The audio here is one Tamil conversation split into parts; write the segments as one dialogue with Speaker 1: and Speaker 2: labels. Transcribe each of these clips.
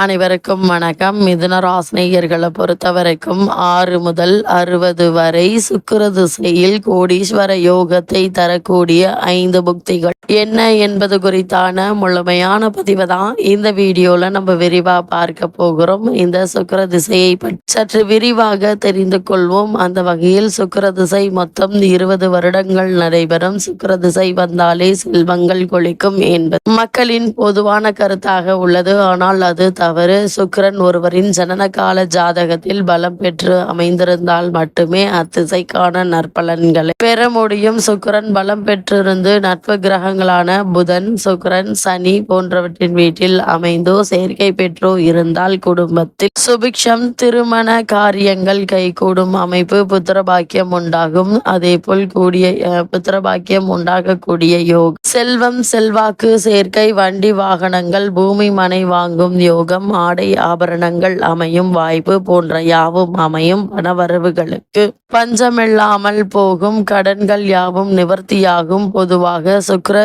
Speaker 1: அனைவருக்கும் வணக்கம். மிதுன ராசினியர்களை பொறுத்த வரைக்கும் ஆறு முதல் அறுபது வரை சுக்கர திசையில் கோடீஸ்வர யோகத்தை தரக்கூடிய ஐந்து புக்திகள். என்ன என்பது குறித்தான முழுமையான பதிவை தான் இந்த வீடியோல நம்ம விரிவா பார்க்க போகிறோம். இந்த சுக்கர திசையை சற்று விரிவாக தெரிந்து கொள்வோம். அந்த வகையில் சுக்கர திசை மொத்தம் இருபது வருடங்கள் நடைபெறும். சுக்கர திசை வந்தாலே செல்வங்கள் கொளிக்கும் என்பது மக்களின் பொதுவான கருத்தாக உள்ளது. ஆனால் அது தவறு. சுக்கிரன் ஒருவரின் ஜனன கால ஜாதகத்தில் பலம் பெற்று அமைந்திருந்தால் மட்டுமே அத்திசைக்கான நற்பலன்களை பெற முடியும். சுக்கிரன் பலம் பெற்றிருந்து நட்பு கிரகங்களான புதன் சுக்கிரன் சனி போன்றவற்றின் வீட்டில் அமைந்தோ சேர்க்கை பெற்றோ இருந்தால் குடும்பத்தில் சுபிக்ஷம் திருமண காரியங்கள் கைகூடும் அமைப்பு புத்திரபாக்கியம் உண்டாகும். அதே போல் கூடிய புத்திரபாக்கியம் உண்டாகக்கூடிய யோகம். செல்வம் செல்வாக்கு சேர்க்கை வண்டி வாகனங்கள் பூமி மனை வாங்கும் சுகம் ஆடை ஆபரணங்கள் அமையும் வாய்ப்பு போன்ற யாவும் அமையும் பணவரவுகளுக்கு. பஞ்சமில்லாமல் போகும் கடன்கள் யாவும் நிவர்த்தியாகும். பொதுவாக சுக்கர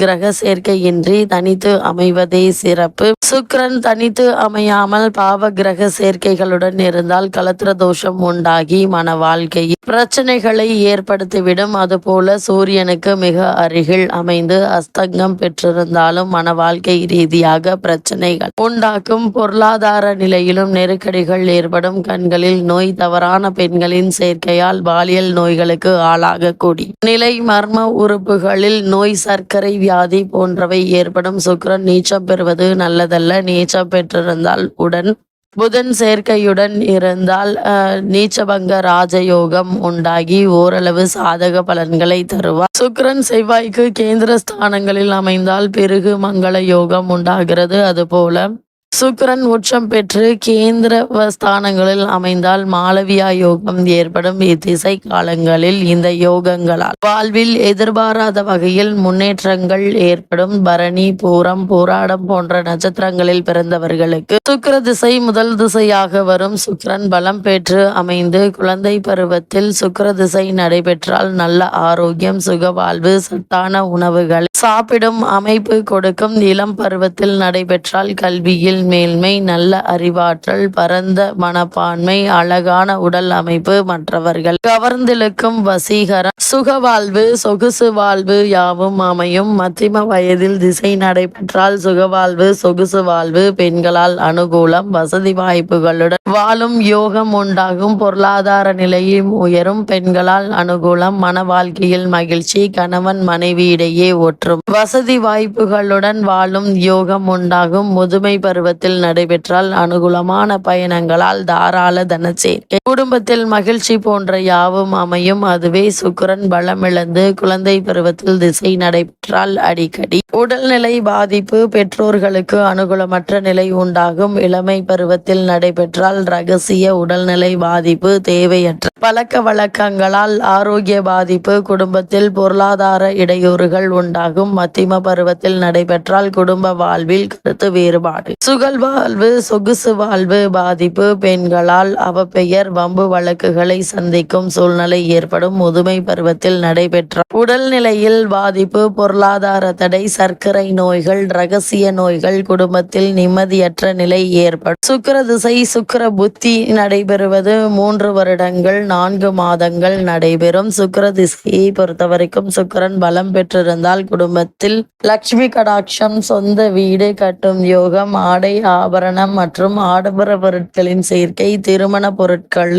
Speaker 1: கிரக சேர்க்கையின்றி தனித்து அமைவதே சிறப்பு. சுக்கரன் தனித்து அமையாமல் பாவ கிரக சேர்க்கைகளுடன் இருந்தால் கலத்திர தோஷம் உண்டாகி மன வாழ்க்கையில் பிரச்சனைகளை ஏற்படுத்திவிடும். அதுபோல சூரியனுக்கு மிக அருகில் அமைந்து அஸ்தங்கம் பெற்றிருந்தாலும் மன வாழ்க்கை ரீதியாக பிரச்சனைகள் உண்டாகும். உண்டாக்கும் பொருளாதார நிலையிலும் நெருக்கடிகள் ஏற்படும். கண்களில் நோய் தவறான பெண்களின் சேர்க்கையால் பாலியல் நோய்களுக்கு ஆளாகக்கூடிய நிலை மர்ம உறுப்புகளில் நோய் சர்க்கரை வியாதி போன்றவை ஏற்படும். சுக்கிரன் நீச்சம் பெறுவது நல்லதல்ல. நீச்சம் பெற்றிருந்தால் உடன் புதன் சேர்க்கையுடன் இருந்தால் அஹ், நீச்சபங்க ராஜயோகம் உண்டாகி ஓரளவு சாதக பலன்களை தருவார். சுக்கிரன் செவ்வாய்க்கு கேந்திர ஸ்தானங்களில் அமைந்தால் பெருகு மங்கள யோகம் உண்டாகிறது. அதுபோல சுக்கரன் உச்சம் பெற்று கேந்திர ஸ்தானங்களில் அமைந்தால் மாளவியா யோகம் ஏற்படும். இத்திசை காலங்களில் இந்த யோகங்களால் வாழ்வில் எதிர்பாராத வகையில் முன்னேற்றங்கள் ஏற்படும். பரணி பூரம் போராடம் போன்ற நட்சத்திரங்களில் பிறந்தவர்களுக்கு சுக்கர திசை முதல் திசையாக வரும். சுக்கரன் பலம் பெற்று அமைந்து குழந்தை பருவத்தில் சுக்கர திசை நடைபெற்றால் நல்ல ஆரோக்கியம் சுக வாழ்வு சத்தான உணவுகள் சாப்பிடும் அமைப்பு கொடுக்கும் இளம் பருவத்தில் நடைபெற்றால் கல்வியில் மேல்மை நல்ல அறிவாற்றல் பரந்த மனப்பான்மை அழகான உடல் அமைப்பு மற்றவர்கள். கவர்ந்திழுக்கும் வசீகரம் சுகவாழ்வு சொகுசு வாழ்வு யாவும் அமையும். மத்திம வயதில் திசை நடைபெற்றால் சுகவாழ்வு சொகுசு வாழ்வு பெண்களால் அனுகூலம் வசதி வாய்ப்புகளுடன் வாழும் யோகம் உண்டாகும். பொருளாதார நிலையும் உயரும். பெண்களால் அனுகூலம் மன வாழ்க்கையில் மகிழ்ச்சி கணவன் மனைவியிடையே ஒற்றும். வசதி வாய்ப்புகளுடன் வாழும் யோகம் உண்டாகும். முதுமை பருவ பருவத்தில் நடைபெற்றால் அனுகூலமான பயணங்களால் தாராள தனச்சேர்க்கை. குடும்பத்தில் மகிழ்ச்சி போன்ற யாவும் அமையும். அதுவே சுக்கரன் பலமிழந்து குழந்தை பருவத்தில் திசை நடைபெற்றால் அடிக்கடி. உடல்நிலை பாதிப்பு பெற்றோர்களுக்கு அனுகூலமற்ற நிலை உண்டாகும். இளமை பருவத்தில் நடைபெற்றால் ரகசிய உடல்நிலை பாதிப்பு தேவையற்ற பழக்க வழக்கங்களால் ஆரோக்கிய பாதிப்பு குடும்பத்தில் பொருளாதார இடையூறுகள் உண்டாகும். மத்திம பருவத்தில் நடைபெற்றால் குடும்ப வாழ்வில் கருத்து வேறுபாடு. சுக வாழ்வு சொகுசு வாழ்வு பாதிப்பு பெண்களால் அவப்பெயர் வம்பு வழக்குகளை சந்திக்கும் சூழ்நிலை ஏற்படும். முதுமை பருவத்தில் நடைபெற்ற உடல்நிலையில் பாதிப்பு பொருளாதார தடை சர்க்கரை நோய்கள் ரகசிய நோய்கள் குடும்பத்தில் நிம்மதியற்ற நிலை ஏற்படும். சுக்கர திசை சுக்கர புத்தி நடைபெறுவது. மூன்று வருடங்கள் நான்கு மாதங்கள் நடைபெறும். சுக்கர திசையை பொறுத்தவரைக்கும் சுக்கரன் பலம் பெற்றிருந்தால் குடும்பத்தில் லட்சுமி கடாட்சம் சொந்த வீடு கட்டும் யோகம் ஆடை ஆபரணம் மற்றும் ஆடம்பர பொருட்களின் சேர்க்கை திருமண பொருட்கள்.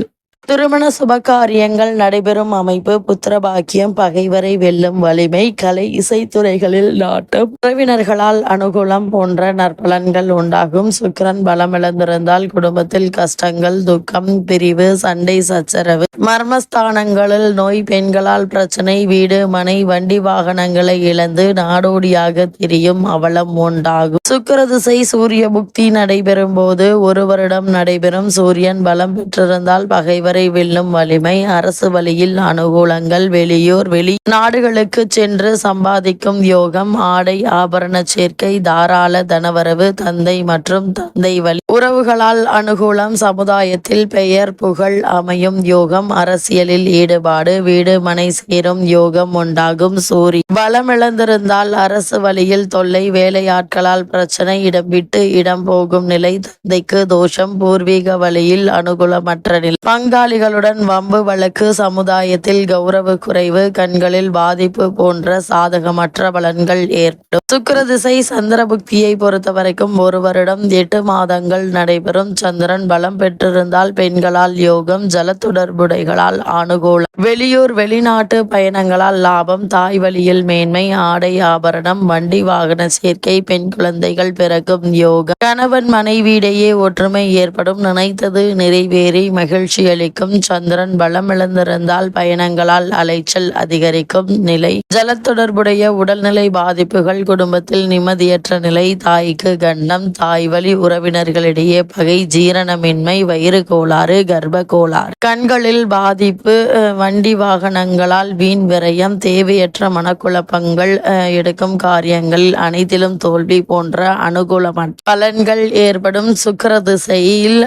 Speaker 1: திருமண சுபகாரியங்கள் நடைபெறும் அமைப்பு புத்திரபாக்கியம் பகைவரை வெல்லும் வலிமை கலை இசைத்துறைகளில் நாட்டம் உறவினர்களால் அனுகூலம் போன்ற நற்பலன்கள் உண்டாகும். சுக்கிரன் பலமிழந்திருந்தால் குடும்பத்தில் கஷ்டங்கள் துக்கம் பிரிவு சண்டை சச்சரவு மர்மஸ்தானங்களில் நோய் பெண்களால் பிரச்சனை வீடு மனை வண்டி வாகனங்களை இழந்து நாடோடியாக திரியும் அவலம் உண்டாகும். சுக்கர திசை சூரிய புக்தி நடைபெறும் போது ஒரு வருடம் நடைபெறும். சூரியன் பலம் பெற்றிருந்தால் பகைவர் பகைவரை வெல்லும் வலிமை அரசு வழியில் அனுகூலங்கள் வெளியூர் வெளி நாடுகளுக்கு சென்று சம்பாதிக்கும் யோகம் ஆடை ஆபரண சேர்க்கை தாராள தனவரவு தந்தை மற்றும் தந்தை வழி. உறவுகளால் அனுகூலம் சமுதாயத்தில் பெயர் புகழ் அமையும் யோகம் அரசியலில் ஈடுபாடு வீடு மனை சேரும் யோகம் உண்டாகும் சூரி. பலமிழந்திருந்தால் அரசு வழியில் தொல்லை வேலையாட்களால் பிரச்சனை இடம் விட்டு இடம் போகும் நிலை தந்தைக்கு தோஷம் பூர்வீக வழியில் அனுகூலமற்ற நிலை. பங்காளிகளுடன் வம்பு வழக்கு சமுதாயத்தில் கௌரவ குறைவு கண்களில் பாதிப்பு போன்ற சாதகமற்ற பலன்கள் ஏற்படும். சுக்கர திசை சந்திர புக்தியை பொறுத்தவரைக்கும் ஒரு வருடம் எட்டு மாதங்கள் நடைபெறும். சந்திரன் பலம் பெற்றிருந்தால் பெண்களால் யோகம் ஜல தொடர்புடைகளால் அனுகூலம் வெளியூர் வெளிநாட்டு பயணங்களால் லாபம் தாய் வழியில் மேன்மை ஆடை ஆபரணம் வண்டி வாகன சேர்க்கை பெண் குழந்தைகள் பிறக்கும் யோகம். கணவன் மனைவியிடையே ஒற்றுமை ஏற்படும். நினைத்தது நிறைவேறி மகிழ்ச்சி அளிக்கும். சந்திரன் பலமிழந்திருந்தால் பயணங்களால் அலைச்சல் அதிகரிக்கும் நிலை. ஜல தொடர்புடைய உடல்நிலை பாதிப்புகள் குடும்பத்தில் நிம்மதியற்ற நிலை தாய்க்கு கண்டம் தாய் வழி உறவினர்களிடையே பகை ஜீரணமின்மை வயிறு கோளாறு கர்ப்ப கோளாறு. கண்களில் பாதிப்பு வண்டி வாகனங்களால் வீண் விரயம் தேவையற்ற மனக்குழப்பங்கள் அஹ், எடுக்கும் காரியங்களில் அனைத்திலும் தோல்வி போன்ற அனுகூலமற்ற பலன்கள் ஏற்படும் சுக்கர திசையில்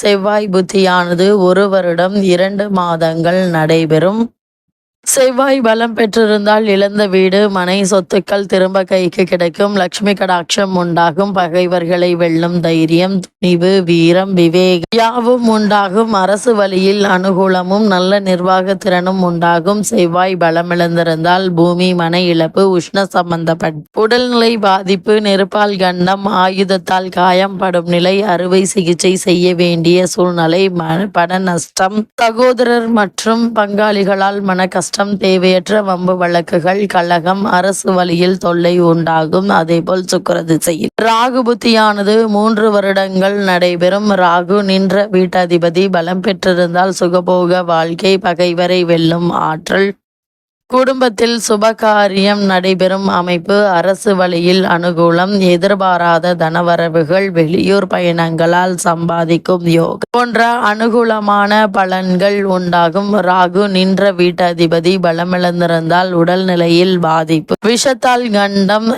Speaker 1: செவ்வாய் புத்தியானது ஒருவர் வருடம் இரண்டு மாதங்கள் நடைபெறும். செவ்வாய் பலம் பெற்றிருந்தால் இழந்த வீடு மனை சொத்துக்கள் திரும்ப கைக்கு கிடைக்கும். லட்சுமி கடாட்சம் உண்டாகும். பகைவர்களை வெல்லும் தைரியம் துணிவு வீரம் விவேகம் யாவும் உண்டாகும். அரசு வழியில் அனுகூலமும் நல்ல நிர்வாக திறனும் உண்டாகும். செவ்வாய் பலமிழந்திருந்தால் பூமி மனை இழப்பு உஷ்ண சம்பந்தப்பட்ட உடல்நிலை பாதிப்பு நெருப்பால் கண்டம் ஆயுதத்தால் காயம்படும் நிலை அறுவை சிகிச்சை செய்ய வேண்டிய சூழ்நிலை பண நஷ்டம் சகோதரர் மற்றும் பங்காளிகளால் மன கஷ்டம் தேவையற்ற வம்பு வழக்குகள் கழகம் அரசு வழியில் தொல்லை உண்டாகும். அதேபோல் சுக்கர திசையில் ராகு புத்தியானது மூன்று வருடங்கள் நடைபெறும். ராகு நின்ற வீட்டாதிபதி பலம் பெற்றிருந்தால் சுகபோக வாழ்க்கை பகைவரை வெல்லும் ஆற்றல். குடும்பத்தில் சுபகாரியம் நடைபெறும் அமைப்பு அரசு வழியில் அனுகூலம் எதிர்பாராத தனவரவுகள் வெளியூர் பயணங்களால் சம்பாதிக்கும் யோகம். போன்ற அனுகூலமான பலன்கள் உண்டாகும். ராகு நின்ற வீட்டதிபதி பலமிழந்திருந்தால் உடல்நிலையில் பாதிப்பு. விஷத்தால் கண்டம்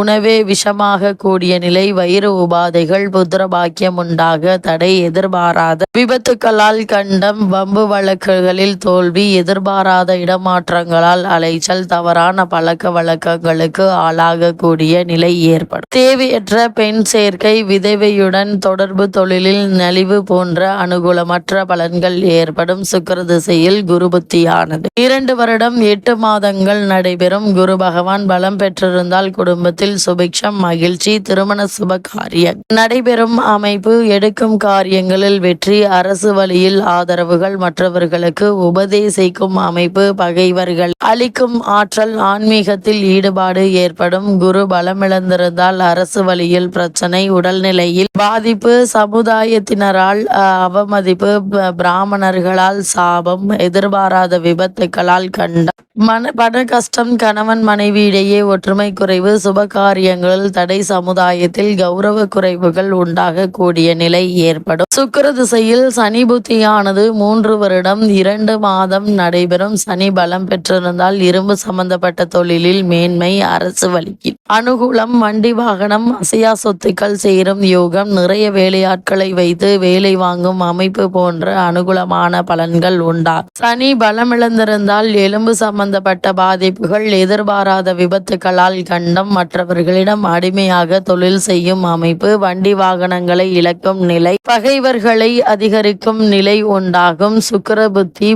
Speaker 1: உணவே விஷமாக கூடிய நிலை வயிறு உபாதைகள் புத்திரபாக்கியம் உண்டாக தடை எதிர்பாராத விபத்துக்களால் கண்டம் வம்பு வழக்குகளில் தோல்வி எதிர்பாராத இடமாற்றங்களால் அலைச்சல் தவறான பழக்க வழக்கங்களுக்கு ஆளாகக்கூடிய நிலை ஏற்படும். தேவையற்ற பெண் சேர்க்கை விதவையுடன் தொடர்பு தொழிலில் நலிவு போன்ற அனுகூலமற்ற பலன்கள் ஏற்படும் சுக்கர திசையில் குரு புத்தியானது. இரண்டு வருடம் எட்டு மாதங்கள் நடைபெறும். குரு பகவான் பலம் பெற்றிருந்தால் குடும்பத்தில் சுபிக்ஷம் மகிழ்ச்சி திருமண சுப காரியம் நடைபெறும் அமைப்பு. எடுக்கும் காரியங்களில் வெற்றி அரசு வழியில் ஆதரவுகள் மற்றவர்களுக்கு உபதேசிக்கும் அமைப்பு. பகைவர்கள் அளிக்கும் ஆற்றல் ஆன்மீகத்தில் ஈடுபாடு ஏற்படும். குரு பலமிழந்திருந்தால் அரசு வழியில் பிரச்சனை உடல்நிலையில் பாதிப்பு சமுதாயத்தினரால் அஹ், அவமதிப்பு பிராமணர்களால் சாபம் எதிர்பாராத விபத்துக்களால் கண்ட மன பண கஷ்டம் கணவன் மனைவி இடையே ஒற்றுமை குறைவு சுப காரியங்களில் தடை சமுதாயத்தில் கௌரவ குறைவுகள் உண்டாகக்கூடிய நிலை ஏற்படும். சுக்கர திசையில் சனி புத்தியானது மூன்று வருடம் இரண்டு மாதம் நடைபெறும். சனி பலம் பெற்றிருந்தால் இரும்பு சம்பந்தப்பட்ட தொழிலில் மேன்மை அரசு வழியில் அனுகூலம் வண்டி வாகனம் அசையா சொத்துக்கள் சேரும் யோகம் நிறைய வேலையாட்களை வைத்து வேலை வாங்கும் அமைப்பு போன்ற அனுகூலமான பலன்கள் உண்டா? சனி பலமிழந்திருந்தால் எலும்பு சம்பந்தப்பட்ட பாதிப்புகள் எதிர்பாராத விபத்துக்களால் கண்டம் மற்றவர்களிடம் அடிமையாக தொழில் செய்யும் அமைப்பு வண்டி வாகனங்களை இழக்கும் நிலை பகைவர்களை அதிகரிக்கும் நிலை உண்டாகும். சுக்கர புத்தி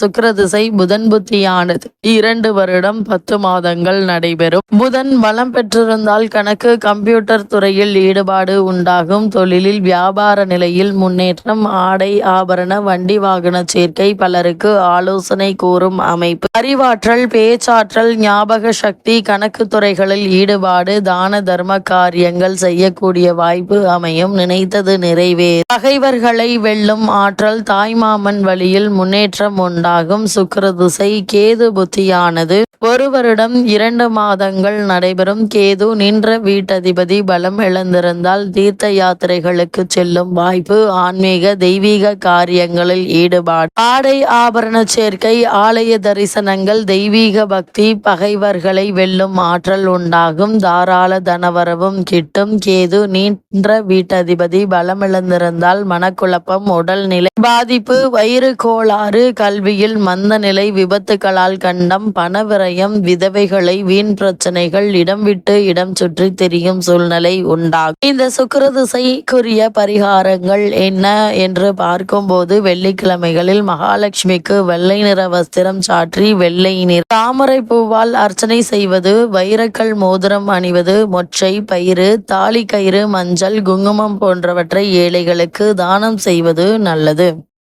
Speaker 1: சுக்கர திசை புதன் புத்தியானது. இரண்டு வருடம் பத்து மாதங்கள் நடைபெறும். புதன் பலம் பெற்றிருந்தால் கணக்கு கம்ப்யூட்டர் துறையில் ஈடுபாடு உண்டாகும். தொழிலில் வியாபார நிலையில் முன்னேற்றம் ஆடை ஆபரண வண்டி வாகன சேர்க்கை பலருக்கு ஆலோசனை கூறும் அமைப்பு. அறிவாற்றல் பேச்சாற்றல் ஞாபக சக்தி கணக்கு துறைகளில் ஈடுபாடு தான தர்ம காரியங்கள் செய்யக்கூடிய வாய்ப்பு அமையும். நினைத்தது நிறைவே. பகைவர்களை வெல்லும் ஆற்றல் தாய்மாமன் வழியில் முன்னேற்றம் உண்டாகும். சுக்கிரதிசை கேது புத்தியானது. ஒரு வருடம் இரண்டு மாதங்கள் நடைபெறும். கேது நின்ற வீட்டதிபதி பலம் இழந்திருந்தால் தீர்த்த யாத்திரைகளுக்கு செல்லும் வாய்ப்பு ஆன்மீக தெய்வீக காரியங்களில் ஈடுபாடு. ஆடை ஆபரண சேர்க்கை ஆலய தரிசனங்கள் தெய்வீக பக்தி பகைவர்களை வெல்லும் ஆற்றல் உண்டாகும். தாராள தனவரவும் கிட்டும். கேது நீன்ற வீட்டதிபதி பலமிழந்திருந்தால் மனக்குழப்பம் உடல்நிலை பாதிப்பு வயிறு கோளாறு கல்வியில் மந்த நிலை விபத்துகளால் கண்டம் பணவிரயம் விதவைகளை வீண் பிரச்சனைகள் இடம் விட்டு இடம் சுற்றி திரியும் சூழ்நிலை உண்டாகும். இந்த சுக்கிரதிசைக்குரிய பரிகாரங்கள் என்ன என்று பார்க்கும்போது வெள்ளிக்கிழமைகளில் மகாலட்சுமிக்கு வெள்ளை நிற வஸ்திரம் சாற்றி வெள்ளை நீர் தாமரை பூவால் அர்ச்சனை செய்வது வைரக்கல் மோதிரம் அணிவது மொச்சை பயிறு தாலி கயிறு மஞ்சள் குங்குமம் போன்றவற்றை ஏழைகளுக்கு தானம் செய்வது நல்லது.